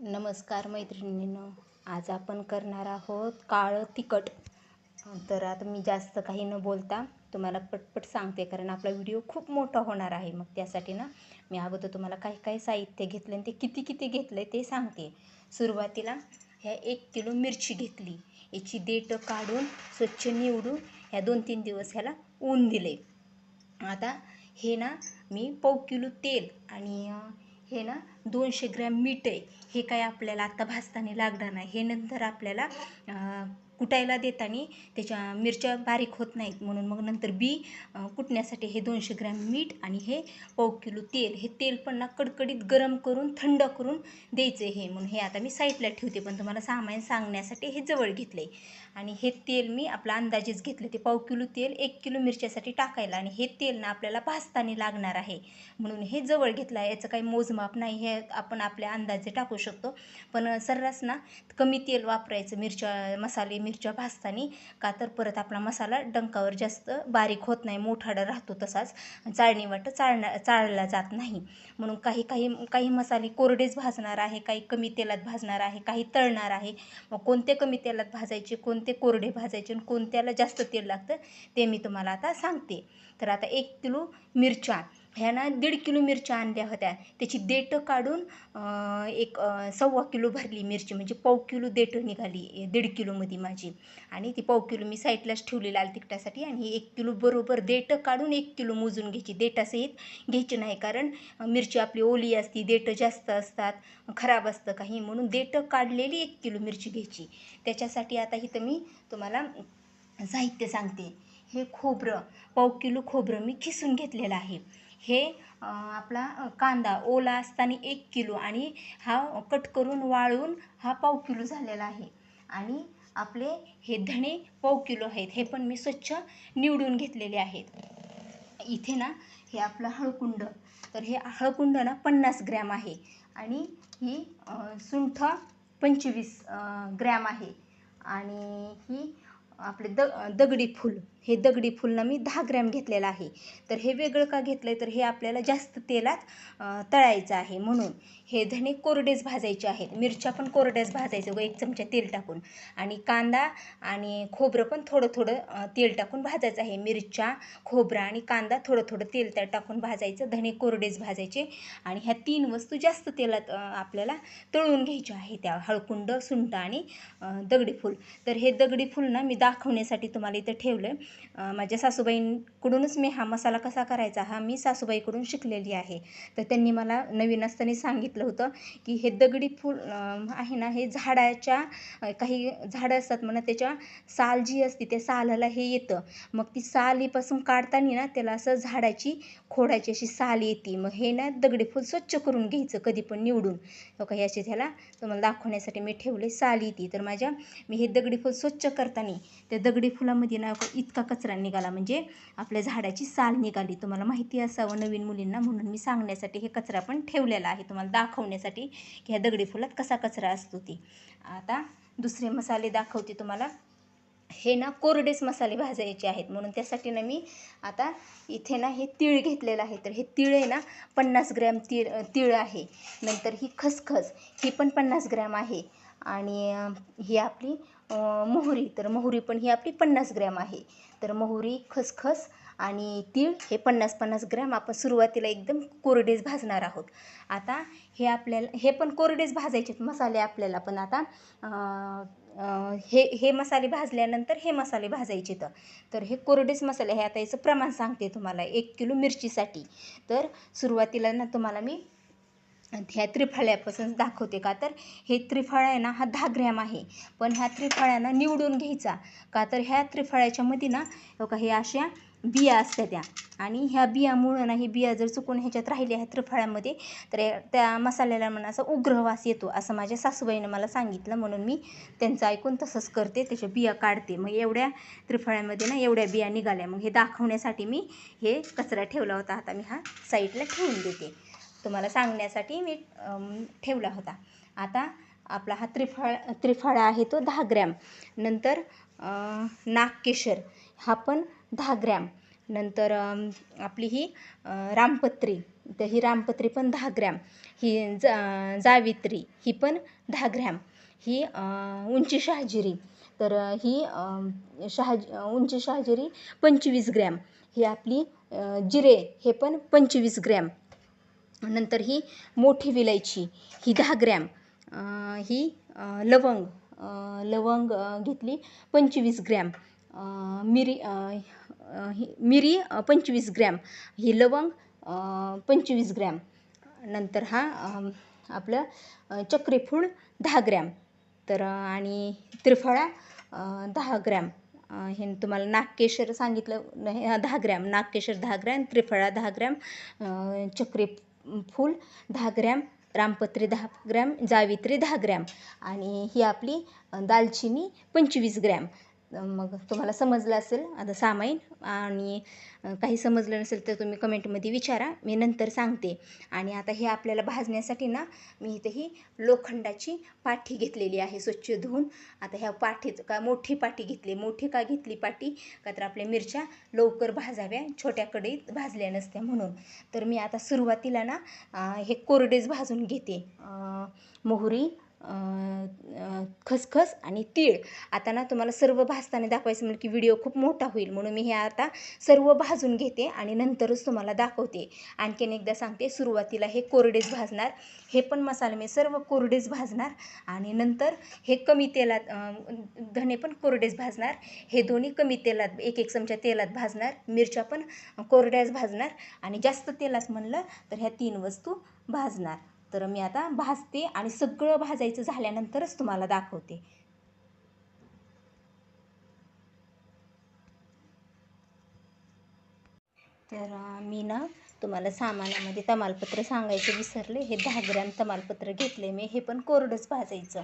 नमस्कार मैत्रिणींनो आज आपण करणार आहोत काळं तिखट. तर आता मी जास्त काही न बोलता तुम्हाला पटपट सांगते कारण आपला व्हिडिओ खूप मोठा होणार आहे. मग त्यासाठी ना मी अगोदर तुम्हाला काही काही साहित्य घेतलं आणि ते किती किती घेतलं आहे ते सांगते. सुरुवातीला ह्या एक किलो मिरची घेतली. याची देठं काढून स्वच्छ निवडून ह्या दोन तीन दिवस ह्याला ऊन दिले. आता हे ना मी पाव किलो तेल आणि हे ना दोनशे ग्रॅम मीठ आहे. हे काय आपल्याला आत्ता भाजताना लागणार नाही. हे नंतर आपल्याला कुटायला देताना त्याच्या मिरच्या बारीक होत नाहीत म्हणून मग नंतर बी कुटण्यासाठी हे दोनशे ग्रॅम मीठ आणि हे पाव किलो तेल. हे तेल पण ना कडकडीत गरम करून थंड करून द्यायचं हे म्हणून हे आता मी साईडला ठेवते. पण तुम्हाला सामान सांगण्यासाठी हे जवळ घेतले आणि हे तेल मी आपला अंदाजेच घेतले ते पाव किलो तेल एक किलो मिरच्यासाठी टाकायला आणि हे तेल ना आपल्याला भाजताना लागणार आहे. म्हणून हे जवळ घेतलं आहे याचं काही मोजमाप नाही हे आपण आपल्या अंदाजे टाकू शकतो. पण सर्रास ना कमी तेल वापरायचं. मिरच्या मसाले मिरच्या भाजताना का तर परत आपला मसाला डंकावर जास्त बारीक होत नाही मोठाडा राहतो तसाच. चाळणी वाटं चाळणा चाळला जात नाही. म्हणून काही काही काही मसाले कोरडेच भाजणार आहे काही कमी तेलात भाजणार आहे काही तळणार आहे. मग कोणते कमी तेलात भाजायचे कोणते कोरडे भाजायचे आणि कोणत्याला जास्त तेल लागतं ते मी तुम्हाला आता सांगते. तर आता एक किलो मिरच्या. ह्या ना दीड किलो मिरच्या आणल्या होत्या. त्याची देठं काढून एक सव्वा किलो भरली मिरची. म्हणजे पाव किलो देठं निघाली दीड किलोमध्ये माझी. आणि ती पाव किलो मी साईडलाच ठेवलेली आल तिखटासाठी आणि एक किलो बरोबर देठं काढून एक किलो मोजून घ्यायची. देठासहित घ्यायची नाही. कारण मिरची आपली ओली असती देठं जास्त असतात खराब असतं काही. म्हणून देठं काढलेली एक किलो मिरची घ्यायची. त्याच्यासाठी आता इथं मी तुम्हाला साहित्य सांगते. हे खोबरं पाव किलो खोबरं मी खिसून घेतलेलं आहे. हे आपला कांदा ओला असताना एक किलो आणि हा कट करून वाळून हा पाव किलो झालेला आहे. आणि आपले हे धणे पाव किलो आहेत हे पण मी स्वच्छ निवडून घेतलेले आहेत. इथे ना हे आपलं हळकुंड तर हे हळकुंड ना पन्नास ग्रॅम आहे. आणि ही सुंठ पंचवीस ग्रॅम आहे. आणि ही आपले द दगडी फूल. हे दगडी फुलं मी दहा ग्रॅम घेतलेलं आहे. तर हे वेगळं का घेतलं आहे तर हे आपल्याला जास्त तेलात तळायचं आहे. म्हणून हे धणे कोरडेच भाजायचे आहेत. मिरच्या पण कोरड्याच भाजायचं. व एक चमचा तेल टाकून. आणि कांदा आणि खोबरं पण थोडं थोडं तेल टाकून भाजायचं आहे. मिरच्या खोबरं आणि कांदा थोडं थोडं तेल त्यात टाकून भाजायचं. धणे कोरडेच भाजायचे. आणि ह्या तीन वस्तू जास्त तेलात आपल्याला तळून घ्यायच्या आहे त्या हळकुंड सुंठ आणि दगडी फूल. तर हे दगडी फूल ना मी दाखवण्यासाठी तुम्हाला इथं ठेवलं आहे माझ्या सासूबाईंकडूनच मी हा मसाला कसा करायचा हा मी सासूबाईकडून शिकलेली आहे. तर त्यांनी मला नवीन असताना सांगितलं होतं की हे दगडी फूल आहे ना हे झाडाच्या काही झाडं असतात म्हणा त्याच्या साल जी असते त्या सालाला हे येतं. मग ती सालीपासून काढताना ना त्याला असं झाडाची खोडाची अशी साल येते. मग हे ना दगडी फूल स्वच्छ करून घ्यायचं कधी पण निवडून. काही का ह्याचे त्याला तुम्हाला दाखवण्यासाठी मी ठेवले साल येते. तर माझ्या मी हे दगडी फूल स्वच्छ करताना त्या दगडी फुलामध्ये ना इतका कचरा निघाला. म्हणजे आपल्या झाडाची साल निघाली. तुम्हाला माहिती असावं नवीन मुलींना म्हणून मी सांगण्यासाठी हे कचरा पण ठेवलेला आहे. तुम्हाला दाखवण्यासाठी की ह्या दगडी फुलात कसा कचरा असतो ती. आता दुसरे मसाले दाखवते तुम्हाला. हे ना कोरडेच मसाले भाजायचे आहेत. म्हणून त्यासाठी ना मी आता इथे ना हे तीळ घेतलेलं आहे. तर हे तीळ आहे ना पन्नास ग्रॅम तीळ तीळ आहे. नंतर ही खसखस ही पण पन्नास ग्रॅम आहे. आणि ही आपली मोहरी. तर मोहरी पण ही आपली पन्नास ग्रॅम आहे. तर मोहरी खसखस आणि तीळ हे पन्नास पन्नास ग्रॅम आपण सुरुवातीला एकदम कोरडेच भाजणार आहोत. आता हे आपल्याला हे पण कोरडेच भाजायचे मसाले आपल्याला पण आता हे हे मसाले भाजल्यानंतर हे मसाले भाजायचे तर तर हे कोरडेच मसाले हे आता याचं प्रमाण सांगते तुम्हाला एक किलो मिरचीसाठी. तर सुरुवातीला ना तुम्हाला मी ह्या त्रिफळ्यापासून दाखवते का तर हे त्रिफळा आहे ना हा दहा ग्रॅम आहे. पण ह्या त्रिफळ्यांना निवडून घ्यायचा का तर ह्या त्रिफळ्याच्या मध्ये ना हो का हे अशा बिया असत्या त्या. आणि ह्या बियामुळं ना ही बिया जर चुकून ह्याच्यात राहिल्या ह्या त्रिफळ्यामध्ये तर त्या मसाल्याला म्हणा असा उग्रवास येतो असं माझ्या सासूबाईनं मला सांगितलं. म्हणून मी त्यांचं ऐकून तसंच करते त्याच्या बिया काढते. मग एवढ्या त्रिफळ्यामध्ये ना एवढ्या बिया निघाल्या. मग हे दाखवण्यासाठी मी हे कचरा ठेवला होता. आता मी हा साईडला ठेवून देते. तुम्हाला सांगण्यासाठी मी ठेवला होता. आता आपला हा त्रिफळ त्रिफळा आहे तो दहा ग्रॅम. नंतर नागकेशर हा पण दहा ग्रॅम. नंतर आपली ही रामपत्री तर ही रामपत्री पण दहा ग्रॅम. ही जा जावित्री ही पण दहा ग्रॅम. ही उंची शहाजिरी तर ही शहाज उंची शहाजिरी पंचवीस ग्रॅम. ही आपली जिरे हे पण पंचवीस ग्रॅम. नंतर ही मोठी विलायची ही दहा ग्रॅम ही लवंग लवंग घेतली पंचवीस ग्रॅम मिरी ही मिरी पंचवीस ग्रॅम ही लवंग पंचवीस ग्रॅम नंतर हा आपलं अं, दहा ग्रॅम तर आणि त्रिफळा दहा ग्रॅम हे तुम्हाला नागकेशर सांगितलं दहा ग्रॅम नागकेशर दहा ग्रॅम त्रिफळा दहा ग्रॅम चक्री फूल दहा ग्रॅम रामपत्री दहा ग्रॅम जावित्री दहा ग्रॅम आणि ही आपली दालचिनी पंचवीस ग्रॅम. मग तुम्हाला समजलं असेल आता सामाईन. आणि काही समजलं नसेल तर तुम्ही कमेंटमध्ये विचारा मी नंतर सांगते. आणि आता हे आपल्याला भाजण्यासाठी ना मी इथे ही लोखंडाची पाठी घेतलेली आहे स्वच्छ धुवून. आता ह्या पाठीत का मोठी पाठी घेतली. मोठी का घेतली पाठी का तर आपल्या मिरच्या लवकर भाजाव्या छोट्या कढईत भाजल्या नसत्या म्हणून. तर मी आता सुरुवातीला ना हे कोरडेच भाजून घेते. मोहरी खसखस आणि तीळ. आता ना तुम्हाला सर्व भाजताना दाखवायचं म्हणजे की व्हिडिओ खूप मोठा होईल. म्हणून मी हे आता सर्व भाजून घेते आणि नंतरच तुम्हाला दाखवते. आणखीन एकदा सांगते सुरुवातीला हे कोरडेच भाजणार. हे पण मसाले मी सर्व कोरडेच भाजणार आणि नंतर हे कमी तेलात धणे धने पण कोरडेच भाजणार. हे दोन्ही कमी तेलात एक एक चमचा तेलात भाजणार. मिरच्या पण कोरड्याच भाजणार आणि जास्त तेलात म्हणलं तर ह्या तीन वस्तू भाजणार. तर मी आता भाजते आणि सगळं भाजायचं झाल्यानंतरच तुम्हाला दाखवते. तर मी ना तुम्हाला सामानामध्ये तमालपत्र सांगायचं विसरले हे दहा ग्रॅम तमालपत्र घेतले मी हे पण कोरडंच भाजायचं.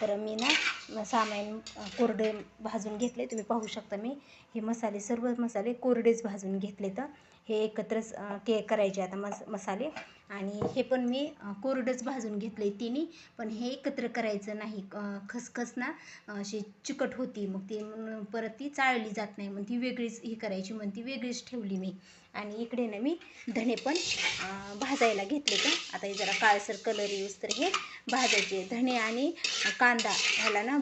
तर मी ना सामान कोरडे भाजून घेतले तुम्ही पाहू शकता मी. हे मसाले सर्व मसाले कोरडेच भाजून घेतले तर हे एकत्रच के करायचे आता मस मसाले. आणि हे पण मी कोरडंच भाजून आहे तिने. पण हे एकत्र करायचं नाही. खसखस ना अशी चिकट होती. मग ती म्हणून परत ती चाळली जात नाही. मग ती वेगळीच ही करायची. मग ती वेगळीच ठेवली मी. आणि इकडे ना मी धणे पण भाजायला घेतले का आता हे जरा काळसर कलर यूज तर हे भाजायचे. धणे आणि कांदा ह्याला ना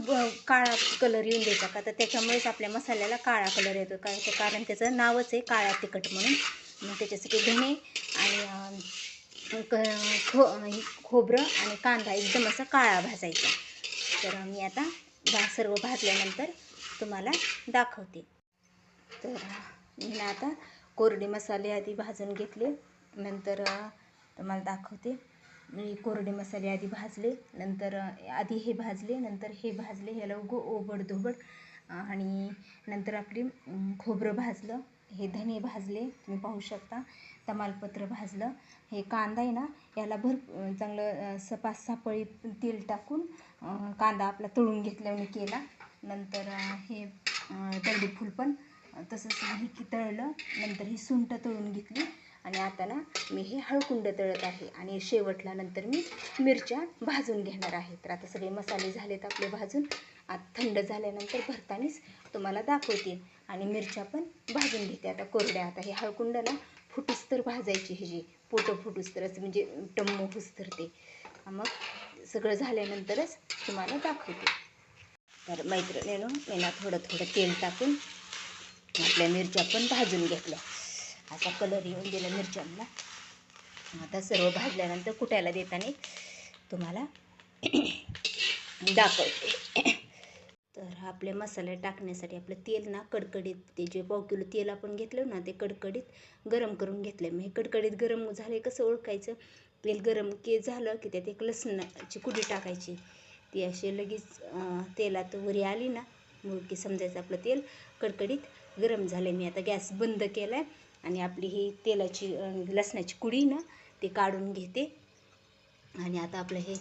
काळा कलर येऊन द्यायचा का? तर त्याच्यामुळेच आपल्या मसाल्याला काळा कलर येतो. काय कारण त्याचं नावच आहे काळा तिखट म्हणून. मग त्याच्यासाठी धणे आणि खो हे खोबरं आणि कांदा एकदम असा काळा भाजायचा. तर मी आता भा सर्व भाजल्यानंतर तुम्हाला दाखवते. तर मी आता कोरडे मसाले आधी भाजून घेतले. नंतर तुम्हाला दाखवते. मी कोरडे मसाले आधी भाजले. नंतर आधी हे भाजले. नंतर हे भाजले. ह्याला उगो ओबड धोबड आणि नंतर आपली खोबरं भाजलं. हे धने भाजले तुम्ही पाहू शकता. तमालपत्र भाजलं. हे कांदा आहे ना याला भर चांगलं सपास सापळी तेल टाकून कांदा आपला तळून घेतल्याने केला. नंतर हे दगडी फूल पण तसंच हे की तळलं. नंतर ही सुंट तळून घेतली. आणि आता ना मी हे हळकुंड तळत आहे. आणि शेवटला नंतर मी मिरच्या भाजून घेणार आहे. तर आता सगळे मसाले झालेत आपले भाजून. आता थंड झाल्यानंतर भरतानीच तुम्हाला दाखवते. आणि मिरच्या पण भाजून घेते. आता कोरड्या आता हे हळकुंडाला ना फुटूस तर भाजायची ह्याची पोटं फुटूस तर असं म्हणजे टम्म होस तर ते. मग सगळं झाल्यानंतरच तुम्हाला दाखवते. तर मैत्रिणीनं मेना थोडं थोडं तेल टाकून आपल्या मिरच्या पण भाजून घेतल्या. असा कलर येऊन दिला मिरच्यांना. आता सर्व भाजल्यानंतर कुटायला देताना तुम्हाला दाखवते. तर आपले मसाले टाकण्यासाठी आपलं तेल ना कडकडीत ते जे पाव किलो तेल आपण घेतलं ना ते कडकडीत गरम करून घेतलं मग हे कडकडीत गरम झाले कसं ओळखायचं? तेल गरम के झालं की त्यात एक लसणाची कुडी टाकायची. ती अशी लगेच तेलात वरी आली ना मग की समजायचं आपलं तेल कडकडीत गरम झालं मी आता गॅस बंद केला आहे आणि आपली ही तेलाची लसणाची कुडी ना ते काढून घेते. आणि आता आपलं हे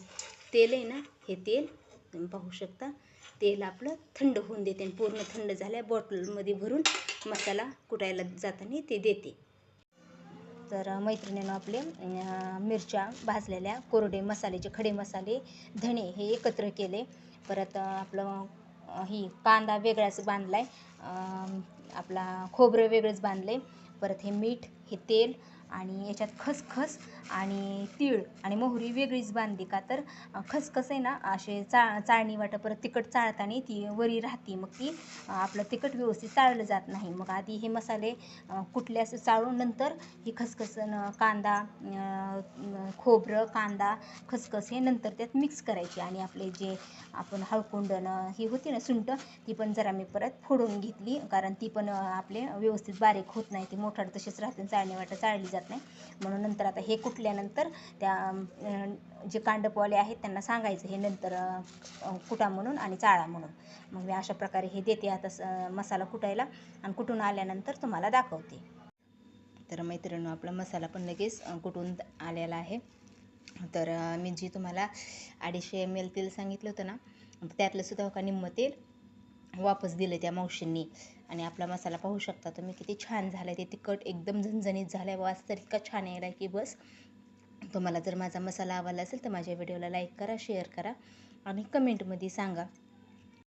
तेल आहे ना हे तेल तुम्ही पाहू शकता. तेल आपलं थंड होऊन देते आणि पूर्ण थंड झाल्या बॉटलमध्ये भरून मसाला कुटायला जाताना ते देते. तर मैत्रिणीनं आपले मिरच्या भाजलेल्या कोरडे मसाल्याचे खडे मसाले धणे हे एकत्र केले. परत आपलं ही कांदा वेगळाच बांधला आहे आपला खोबरं वेगळंच बांधलं आहे परत हे मीठ हे तेल आणि याच्यात खसखस आणि तीळ आणि मोहरी वेगळीच बांधली का तर खसखस आहे ना असे चा चाळणी वाटं परत तिखट चाळताना ती वरी राहते. मग ती आपलं तिखट व्यवस्थित चाळलं जात नाही. मग आधी हे मसाले कुठले असं चाळून नंतर ही खसखस न कांदा खोबरं कांदा खसखस हे नंतर त्यात मिक्स करायची. आणि आपले जे आपण हळकुंडणं ही होती ना सुंट ती पण जरा मी परत फोडून घेतली. कारण ती पण आपले व्यवस्थित बारीक होत नाही. ती मोठाड तशीच राहते चाळणी वाटं चाळली जात नाही. म्हणून नंतर आता हे कुटल्यानंतर त्या जे कांडपवाले आहेत त्यांना सांगायचं हे नंतर कुटा म्हणून आणि चाळा म्हणून. मग मी अशा प्रकारे हे देते आता मसाला कुटायला आणि कुटून आल्यानंतर तुम्हाला दाखवते. तर मैत्रिणी आपला मसाला पण लगेच कुठून कुटून आलेला आहे. तर मी जी तुम्हाला अडीचशे एम एल तेल सांगितलं होतं ना त्यातलं सुद्धा हो का निम्म तेल वापस दिलं त्या मावशींनी. आणि आपला मसाला पाहू शकता तुम्ही किती छान झाला आहे ते तिखट एकदम झणझणीत झालं आहे वास तर इतका छान यायला की बस. तुम्हाला जर माझा मसाला आवडला असेल तर माझ्या व्हिडिओला लाईक करा शेअर करा आणि कमेंटमध्ये सांगा.